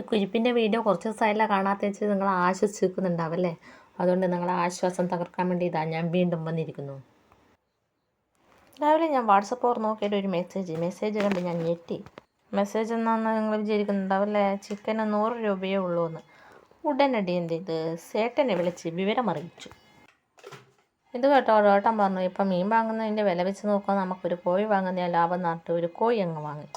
ഈ കുരിപ്പിന്റെ വീഡിയോ കുറച്ച് ദിവസമായില്ല കാണാത്ത വെച്ച് നിങ്ങൾ ആശ്വസിക്കുന്നുണ്ടാവല്ലേ അതുകൊണ്ട് നിങ്ങളെ ആശ്വാസം തകർക്കാൻ വേണ്ടി ഇതാ ഞാൻ വീണ്ടും വന്നിരിക്കുന്നു. രാവിലെ ഞാൻ വാട്സപ്പ് ഓർ നോക്കിയിട്ട് ഒരു മെസ്സേജ് മെസ്സേജ് കണ്ട് ഞാൻ ഞെട്ടി. മെസ്സേജ് എന്നാന്ന് നിങ്ങൾ വിചാരിക്കുന്നുണ്ടാവല്ലേ ചിക്കന് നൂറ് രൂപയേ ഉള്ളൂ എന്ന് ഉടനടി എന്ത് ചെയ്ത്? സേട്ടനെ വിളിച്ച് വിവരം അറിയിച്ചു ഇത് കേട്ടോ ഏട്ടൻ പറഞ്ഞു ഇപ്പം മീൻ വാങ്ങുന്നതിന്റെ വില വെച്ച് നോക്കുമ്പോൾ നമുക്കൊരു കോഴി വാങ്ങുന്ന ലാഭം നാട്ട് ഒരു കോഴി അങ്ങ് വാങ്ങി.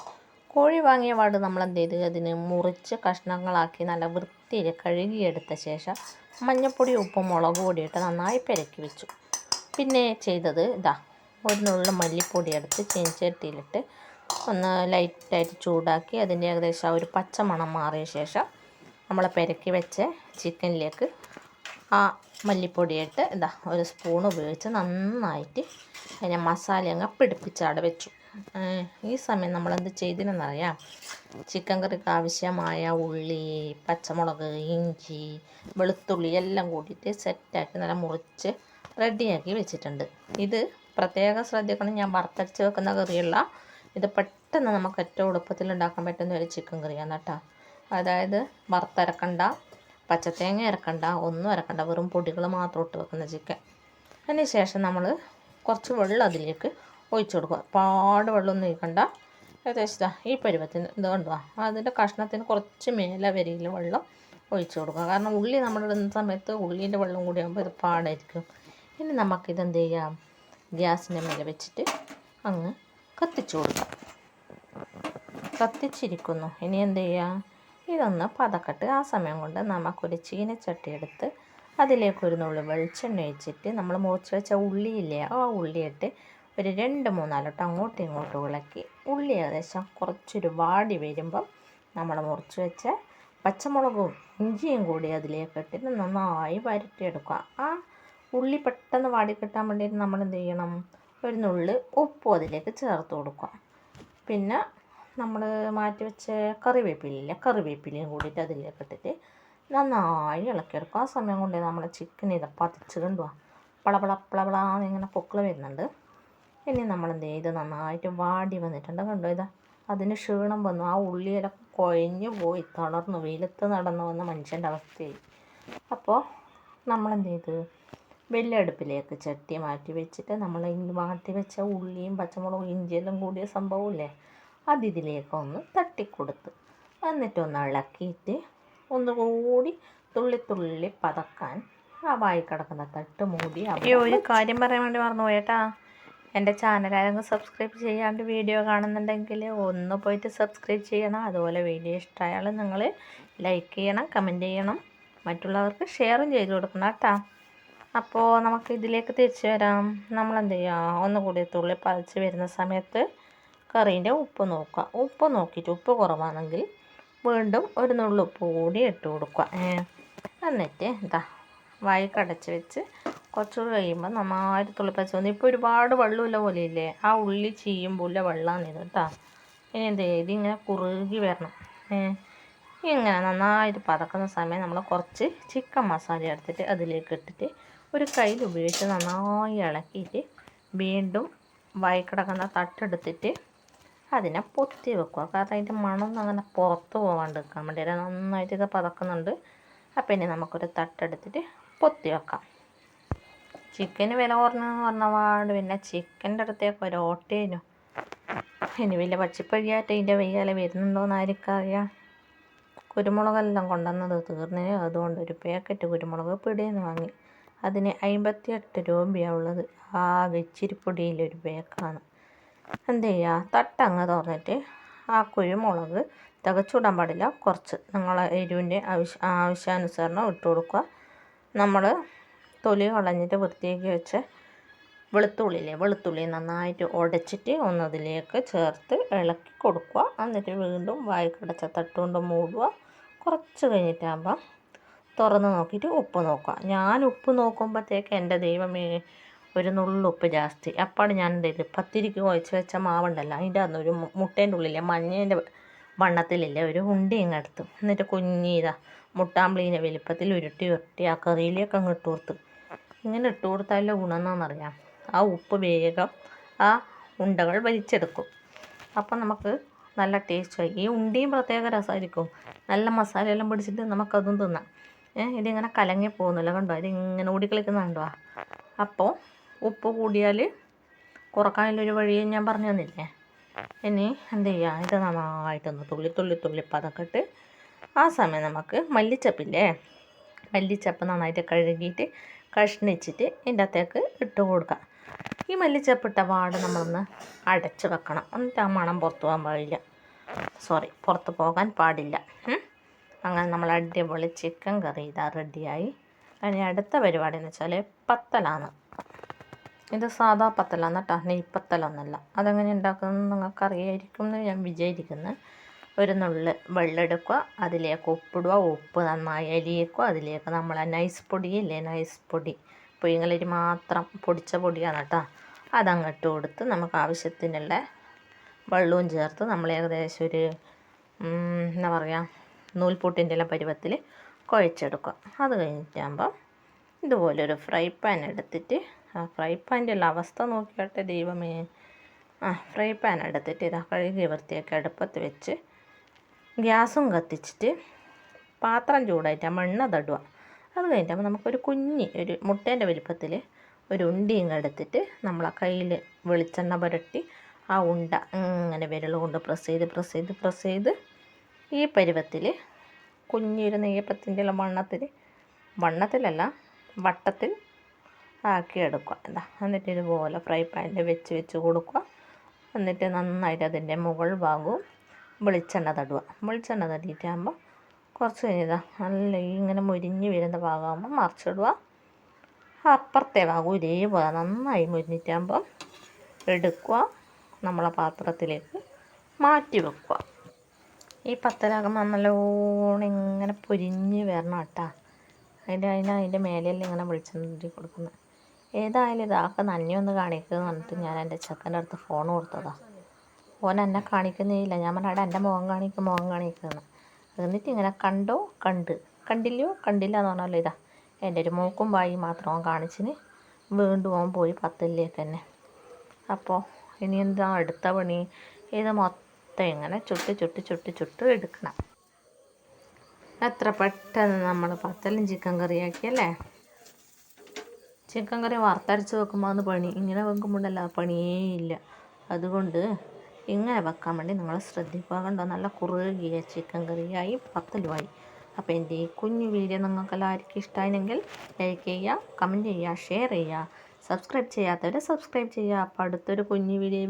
കോഴി വാങ്ങിയ പാട് നമ്മൾ എന്ത് ചെയ്ത് അതിന് മുറിച്ച് കഷ്ണങ്ങളാക്കി നല്ല വൃത്തിയിൽ കഴുകിയെടുത്ത ശേഷം മഞ്ഞൾപ്പൊടി ഉപ്പും മുളക് പൊടിയിട്ട് നന്നായി പെരക്കി വെച്ചു. പിന്നെ ചെയ്തത് ഇതാ ഒരു നുള്ളിൽ മല്ലിപ്പൊടി എടുത്ത് ചീനച്ചട്ടിയിലിട്ട് ഒന്ന് ലൈറ്റായിട്ട് ചൂടാക്കി അതിന്റെ ഏകദേശം ഒരു പച്ച മണം മാറിയ ശേഷം നമ്മൾ പെരക്കി വെച്ച ചിക്കനിലേക്ക് ആ മല്ലിപ്പൊടിയിട്ട് ഇതാ ഒരു സ്പൂൺ ഉപയോഗിച്ച് നന്നായിട്ട് അതിനെ മസാല അങ്ങ് പിടിപ്പിച്ചവിടെ വെച്ചു. ഏഹ് ഈ സമയം നമ്മൾ എന്ത് ചെയ്തിരുന്നറിയാം ചിക്കൻ കറിക്ക് ആവശ്യമായ ഉള്ളി പച്ചമുളക് ഇഞ്ചി വെളുത്തുള്ളി എല്ലാം കൂട്ടിയിട്ട് സെറ്റാക്കി നല്ല മുറിച്ച് റെഡിയാക്കി വെച്ചിട്ടുണ്ട്. ഇത് പ്രത്യേകം ശ്രദ്ധിക്കണം ഞാൻ വറുത്തരച്ച് വെക്കുന്ന കറിയുള്ള ഇത് പെട്ടെന്ന് നമുക്ക് ഏറ്റവും എളുപ്പത്തിൽ ഉണ്ടാക്കാൻ പറ്റുന്ന ഒരു ചിക്കൻ കറിയാണ് കേട്ടോ. അതായത് വറുത്തരക്കണ്ട പച്ചത്തേങ്ങ ഇറക്കണ്ട ഒന്നും ഇറക്കണ്ട വെറും പൊടികൾ മാത്രം ഇട്ട് വെക്കുന്ന ചിക്കൻ. അതിന് ശേഷം നമ്മൾ കുറച്ച് വെള്ളം അതിലേക്ക് ഒഴിച്ചു കൊടുക്കുക. പാട് വെള്ളമൊന്നും ഒഴിക്കണ്ട. ഏകദേശം ഈ പരുവത്തിന് ഇത് കണ്ടോ? അതിന്റെ കഷ്ണത്തിന് കുറച്ച് മേലെ വരിയിൽ വെള്ളം ഒഴിച്ചു കൊടുക്കുക. കാരണം ഉള്ളി നമ്മൾ ഇടുന്ന സമയത്ത് ഉള്ളീന്റെ വെള്ളം കൂടി ആകുമ്പോൾ ഇത് പാടായിരിക്കും. ഇനി നമുക്കിത് എന്ത് ചെയ്യാം? ഗ്യാസിന്റെ മേലെ വെച്ചിട്ട് അങ്ങ് കത്തിച്ചു കൊടുക്കാം. കത്തിച്ചിരിക്കുന്നു. ഇനി എന്ത് ചെയ്യാം? ഇതൊന്ന് പതക്കട്ട് ആ സമയം കൊണ്ട് നമുക്കൊരു ചീനച്ചട്ടി എടുത്ത് അതിലേക്കൊരു നുള്ളി വെളിച്ചെണ്ണ ഒഴിച്ചിട്ട് നമ്മൾ മുറിച്ച് വെച്ച ഉള്ളിയില്ലേ ആ ഉള്ളിയിട്ട് ഒരു രണ്ട് മൂന്നാലോട്ട് അങ്ങോട്ടും ഇങ്ങോട്ടും ഇളക്കി ഉള്ളി ഏകദേശം കുറച്ചൊരു വാടി വരുമ്പം നമ്മൾ മുറിച്ച് വെച്ച പച്ചമുളകും ഇഞ്ചിയും കൂടി അതിലേക്ക് ഇട്ടിട്ട് നന്നായി വരട്ടിയെടുക്കുക. ആ ഉള്ളി പെട്ടെന്ന് വാടി കിട്ടാൻ വേണ്ടിയിട്ട് നമ്മൾ എന്ത് ചെയ്യണം? ഒരു നുള്ളി ഉപ്പും അതിലേക്ക് ചേർത്ത് കൊടുക്കുക. പിന്നെ നമ്മൾ മാറ്റി വെച്ച കറിവേപ്പിലയില്ലേ കറിവേപ്പിലയും കൂടിയിട്ട് അതിലേക്ക് ഇട്ടിട്ട് നന്നായി ഇളക്കിയെടുക്കും ആ സമയം കൊണ്ട് നമ്മൾ ചിക്കൻ ഇത് പതിച്ച് കണ്ടുവാ പളപള പളപളാന്ന് ഇങ്ങനെ പൊക്കൾ വരുന്നുണ്ട്. ഇനി നമ്മൾ എന്ത് ചെയ്ത് നന്നായിട്ട് വാടി വന്നിട്ടുണ്ട്. കണ്ടോ ഇതാ? അതിന് ക്ഷീണം വന്നു. ആ ഉള്ളിയില കുഴഞ്ഞു പോയി. തളർന്നു. വെയിലത്ത് നടന്നു വന്ന മനുഷ്യന്റെ അവസ്ഥയായി. അപ്പോൾ നമ്മൾ എന്ത് ചെയ്ത് വലിയ അടുപ്പിലേക്ക് ചട്ടി മാറ്റി വെച്ചിട്ട് നമ്മൾ മാറ്റി വെച്ച ഉള്ളിയും പച്ചമുളകും ഇഞ്ചിയെല്ലാം കൂടിയ സംഭവമില്ലേ? അത് ഇതിലേക്ക് ഒന്ന് തട്ടിക്കൊടുത്ത് എന്നിട്ടൊന്ന് ഇളക്കിയിട്ട് ഒന്നുകൂടി തുള്ളി തുള്ളി പതക്കാൻ ആ വായി കിടക്കുന്ന തട്ട് മൂടി ഒരു കാര്യം പറയാൻ വേണ്ടി മറന്നു പോയേട്ടാ എന്റെ ചാനൽ ആരെങ്കിലും സബ്സ്ക്രൈബ് ചെയ്യാണ്ട് വീഡിയോ കാണുന്നുണ്ടെങ്കിൽ ഒന്ന് പോയിട്ട് സബ്സ്ക്രൈബ് ചെയ്യണം. അതുപോലെ വീഡിയോ ഇഷ്ടമായാൽ നിങ്ങൾ ലൈക്ക് ചെയ്യണം കമന്റ് ചെയ്യണം. മറ്റുള്ളവർക്ക് ഷെയറും ചെയ്ത് കൊടുക്കണം കേട്ടോ. അപ്പോൾ നമുക്ക് ഇതിലേക്ക് തിരിച്ചു വരാം. എന്ത് ചെയ്യുക? ഒന്നുകൂടി തുള്ളി പതിച്ച് വരുന്ന സമയത്ത് കറീന്റെ ഉപ്പ് നോക്കുക. ഉപ്പ് നോക്കിയിട്ട് ഉപ്പ് കുറവാണെങ്കിൽ വീണ്ടും ഒരു നുള്ളുപ്പ് കൂടി ഇട്ട് കൊടുക്കുക. എന്നിട്ട് എന്താ? വായി കടച്ച് വെച്ച് കുറച്ച് കഴിയുമ്പോൾ നന്നായിട്ട് തുളിപ്പച്ച വന്നു. ഇപ്പോൾ ഒരുപാട് വെള്ളമില്ല ഇല്ലേ ആ ഉള്ളി ചീയുമ്പോൾ വെള്ളമാണ് ഇത് കേട്ടോ. ഇനി എന്ത് ചെയ്യും? ഇതിങ്ങനെ കുറുകി വരണം. ഇങ്ങനെ നന്നായിട്ട് പതക്കുന്ന സമയം നമ്മൾ കുറച്ച് ചിക്കൻ മസാല എടുത്തിട്ട് അതിലേക്ക് ഇട്ടിട്ട് ഒരു കയ്യിൽ ഉപയോഗിച്ച് നന്നായി ഇളക്കിയിട്ട് വീണ്ടും വയക്കിടക്കുന്ന കിടക്കുന്ന തട്ടെടുത്തിട്ട് അതിനെ പൊത്തി വെക്കുക. കാരണം അതിന്റെ മണമൊന്നും അങ്ങനെ പുറത്ത് പോകാണ്ട് നിൽക്കാൻ വേണ്ടി നന്നായിട്ട് ഇത് പതക്കുന്നുണ്ട്. അപ്പം ഇനി നമുക്കൊരു തട്ടെടുത്തിട്ട് പൊത്തി വെക്കാം. ചിക്കന് വില കുറഞ്ഞെന്ന് പറഞ്ഞ പാട് പിന്നെ ചിക്കന്റെ അടുത്തേക്ക് ഒരു ഓട്ടേനു ഇനി വലിയ പച്ചിപ്പഴിയായിട്ട് ഇതിന്റെ വെയ്യാലെ വരുന്നുണ്ടോയെന്ന് ആർക്കറിയാം. കുരുമുളകെല്ലാം കൊണ്ടുവന്നത് തീർന്നേ. അതുകൊണ്ട് ഒരു പാക്കറ്റ് കുരുമുളക് പിടിയെന്ന് വാങ്ങി. അതിന് അമ്പത്തി എട്ട് രൂപയാണ് ഉള്ളത്. ആകെ ഇച്ചിരിപ്പൊടിയിലൊരു പാക്കാണ്. എന്ത് ചെയ്യുക തട്ടങ്ങ് തുറന്നിട്ട് ആ കുരുമുളക് തികച്ചുവിടാൻ പാടില്ല. കുറച്ച്. നിങ്ങളെ എരിവിന്റെ ആവശ്യ ആവശ്യാനുസരണം ഇട്ട് കൊടുക്കുക. നമ്മൾ തൊലി കളഞ്ഞിട്ട് വൃത്തിയാക്കി വെച്ച് വെളുത്തുള്ളിയില്ലേ വെളുത്തുള്ളി നന്നായിട്ട് ഉടച്ചിട്ട് ഒന്നതിലേക്ക് ചേർത്ത് ഇളക്കി കൊടുക്കുക. എന്നിട്ട് വീണ്ടും വായി കടച്ച തട്ടുകൊണ്ട് മൂടുക. കുറച്ച് കഴിഞ്ഞിട്ടാകുമ്പം തുറന്ന് നോക്കിയിട്ട് ഉപ്പ് നോക്കുക. ഞാൻ ഉപ്പ് നോക്കുമ്പോഴത്തേക്ക് എന്റെ ദൈവമേ ഒരു നുള്ളുപ്പ് ജാസ്തി. അപ്പോൾ ഞാൻ എന്ത് ചെയ്ത്? പത്തിരിക്ക് കുഴച്ച് വെച്ച മാവുണ്ടല്ലോ അതിന്റെ അന്ന് ഒരു മുട്ടേന്റെ ഉള്ളിലെ മഞ്ഞേന്റെ വണ്ണത്തിലില്ലേ ഒരു ഉണ്ടി ഇങ്ങ് എന്നിട്ട് കുഞ്ഞിതാ മുട്ടാമ്പിളീന്റെ വലിപ്പത്തിൽ ഉരുട്ടി ഉരുട്ടി ആ കറിയിലേക്ക് അങ്ങ് ഇട്ടു കൊടുത്തു. ഇങ്ങനെ ഇട്ട് കൊടുത്താലോ ഗുണമെന്നാണെന്നറിയാം ആ ഉപ്പ് വേഗം ആ ഉണ്ടകൾ വലിച്ചെടുക്കും. അപ്പം നമുക്ക് നല്ല ടേസ്റ്റായി ഈ ഉണ്ടിയും പ്രത്യേക രസമായിരിക്കും. നല്ല മസാലയെല്ലാം പിടിച്ചിട്ട് നമുക്കതും തിന്നാം. ഏഹ് ഇതിങ്ങനെ കലങ്ങി പോകുന്നില്ല കണ്ടോ? ഇതിങ്ങനെ ഓടിക്കളിക്കുന്നുണ്ടോ അപ്പോൾ ഉപ്പ് കൂടിയാൽ കുറക്കാനുള്ളൊരു വഴി ഞാൻ പറഞ്ഞു തന്നില്ലേ? ഇനി എന്ത് ചെയ്യുക ഇത് നന്നായിട്ടൊന്ന് തുള്ളി തുള്ളി തുള്ളി പതക്കിട്ട് ആ സമയം നമുക്ക് മല്ലിച്ചപ്പില്ലേ? മല്ലിച്ചപ്പ് നന്നായിട്ട് കഴുകിയിട്ട് കഷ്ണിച്ചിട്ട് ഇതിന്റെ അകത്തേക്ക് ഇട്ട് കൊടുക്കുക ഈ മല്ലിച്ചപ്പിട്ട പാട് നമ്മളൊന്ന് അടച്ച് വെക്കണം. എന്നിട്ട് ആ മണം പുറത്ത് പോകാൻ പാടില്ല. സോറി പുറത്ത് പോകാൻ പാടില്ല. അങ്ങനെ നമ്മൾ അടിപൊളി ചിക്കൻ കറി ഇതാ റെഡിയായി ഇനി അടുത്ത പരിപാടി എന്ന് വെച്ചാൽ പത്തലാണ്. ഇത് സാധാ പത്തലാണ് കേട്ടോ. നെയ്പ്പത്തലൊന്നല്ല അതെങ്ങനെ ഉണ്ടാക്കുന്നത് നിങ്ങൾക്ക് അറിയായിരിക്കും എന്ന് ഞാൻ വിചാരിക്കുന്നു. ഒരു നുള്ള് വെള്ളം എടുക്കുക അതിലേക്ക് ഉപ്പിടുക ഉപ്പ് നന്നായി അലിയിക്കുക അതിലേക്ക് നമ്മളെ നൈസ് പൊടിയില്ലേ നൈസ് പൊടി പുഴുങ്ങലരി മാത്രം പൊടിച്ച പൊടിയാണ് കേട്ടോ. അതങ്ങോട്ട് കൊടുത്ത് നമുക്ക് ആവശ്യത്തിനുള്ള വെള്ളവും ചേർത്ത് നമ്മൾ ഏകദേശം ഒരു എന്താ പറയുക നൂൽപൂട്ടിന്റെ എല്ലാം പരുവത്തിൽ കുഴച്ചെടുക്കുക. അത് കഴിഞ്ഞിട്ടാകുമ്പോൾ ഇതുപോലൊരു ഫ്രൈ പാൻ എടുത്തിട്ട് ആ ഫ്രൈ പാന്റെ ഉള്ള അവസ്ഥ നോക്കിയാട്ടെ ദൈവമേ. ആ ഫ്രൈ പാൻ എടുത്തിട്ട് ഇതാ കഴുകി വൃത്തിയാക്കി അടുപ്പത്ത് വെച്ച് ഗ്യാസും കത്തിച്ചിട്ട് പാത്രം ചൂടായിട്ട് മണ്ണ തടുക. അത് കഴിഞ്ഞിട്ടാകുമ്പോൾ നമുക്കൊരു കുഞ്ഞി ഒരു മുട്ടേന്റെ വലിപ്പത്തിൽ ഒരു ഉണ്ടി ഇങ്ങ് എടുത്തിട്ട് ആ കയ്യിൽ വെളിച്ചെണ്ണ പുരട്ടി ആ ഉണ്ട ഇങ്ങനെ വിരൽ കൊണ്ട് പ്രസ് ചെയ്ത് പ്രസ് ചെയ്ത് പ്രസ് ചെയ്ത് ഈ പരുവത്തിൽ കുഞ്ഞൊരു നെയ്യപ്പത്തിന്റെ ഉള്ള വണ്ണത്തിൽ വണ്ണത്തിലല്ല വട്ടത്തിൽ ആക്കി എടുക്കുക. എന്താ എന്നിട്ട് ഇതുപോലെ ഫ്രൈ പാനിൽ വെച്ച് വെച്ച് കൊടുക്കുക. എന്നിട്ട് നന്നായിട്ട് അതിന്റെ മുകൾ ഭാഗവും വെളിച്ചെണ്ണ തടുക. വെളിച്ചെണ്ണ തട്ടിയിട്ടാകുമ്പോൾ കുറച്ച് കഴിഞ്ഞതാ നല്ല ഇങ്ങനെ മുരിഞ്ഞ് വരുന്ന ഭാഗമാകുമ്പോൾ മറിച്ചിടുക. അപ്പുറത്തെ ഭാഗം ഇതേപോലെ നന്നായി മുരിഞ്ഞിട്ടാകുമ്പോൾ എടുക്കുക. നമ്മളെ പാത്രത്തിലേക്ക് മാറ്റി വെക്കുക. ഈ പത്തലാകുമ്പോൾ നല്ലോണം ഇങ്ങനെ പൊരിഞ്ഞ് വരണം കേട്ടോ. അതിന്റെ അതിന് അതിന്റെ മേലെയെല്ലാം ഇങ്ങനെ വെളിച്ചെണ്ണ കൊടുക്കുന്നത്. ഏതായാലും ഇതാക്കെ നന്നെ ഒന്ന് കാണിക്കുക എന്ന് പറഞ്ഞിട്ട് ഞാൻ എന്റെ ചെക്കന്റെ അടുത്ത് ഫോൺ കൊടുത്തതാണ് ഓൻ എന്നെ കാണിക്കുന്നില്ല. ഞാൻ പറഞ്ഞാൽ എന്റെ മുഖം കാണിക്കും മുഖം കാണിക്കുന്നു എന്നിട്ട് ഇങ്ങനെ കണ്ടോ? കണ്ട്. കണ്ടില്ലയോ? കണ്ടില്ല എന്ന് പറഞ്ഞാലോ ഇതാ. എന്റെ ഒരു മൂക്കും വായി മാത്രം അവൻ കാണിച്ചിന്. വീണ്ടും അവൻ പോയി പത്തില്ലേ തന്നെ. അപ്പോൾ ഇനി എന്താ അടുത്ത പണി? ഇത് മൊത്തം ഇങ്ങനെ ചുട്ട് ചുട്ട് ചുട്ട് ചുട്ട് എടുക്കണം. എത്ര പെട്ടെന്ന് നമ്മൾ പത്തലും ചിക്കൻ കറിയാക്കിയല്ലേ ചിക്കൻ കറി വറുത്തരച്ച് വെക്കുമ്പോൾ അന്ന് പണി. ഇങ്ങനെ വെക്കുമ്പോഴല്ല പണിയേ ഇല്ല. അതുകൊണ്ട് ഇങ്ങനെ വെക്കാൻ വേണ്ടി നിങ്ങൾ ശ്രദ്ധിക്കുക കണ്ടോ? നല്ല കുറുകിയ ചിക്കൻ കറിയായി പത്തലുമായി. അപ്പോൾ എന്റെ ഈ കുഞ്ഞു വീഡിയോ നിങ്ങൾക്ക് എല്ലാവർക്കും ഇഷ്ടമായിരുന്നെങ്കിൽ ലൈക്ക് ചെയ്യുക കമന്റ് ചെയ്യുക ഷെയർ ചെയ്യുക. സബ്സ്ക്രൈബ് ചെയ്യാത്തവർ സബ്സ്ക്രൈബ് ചെയ്യുക. അപ്പോൾ അടുത്തൊരു കുഞ്ഞു വീഡിയോ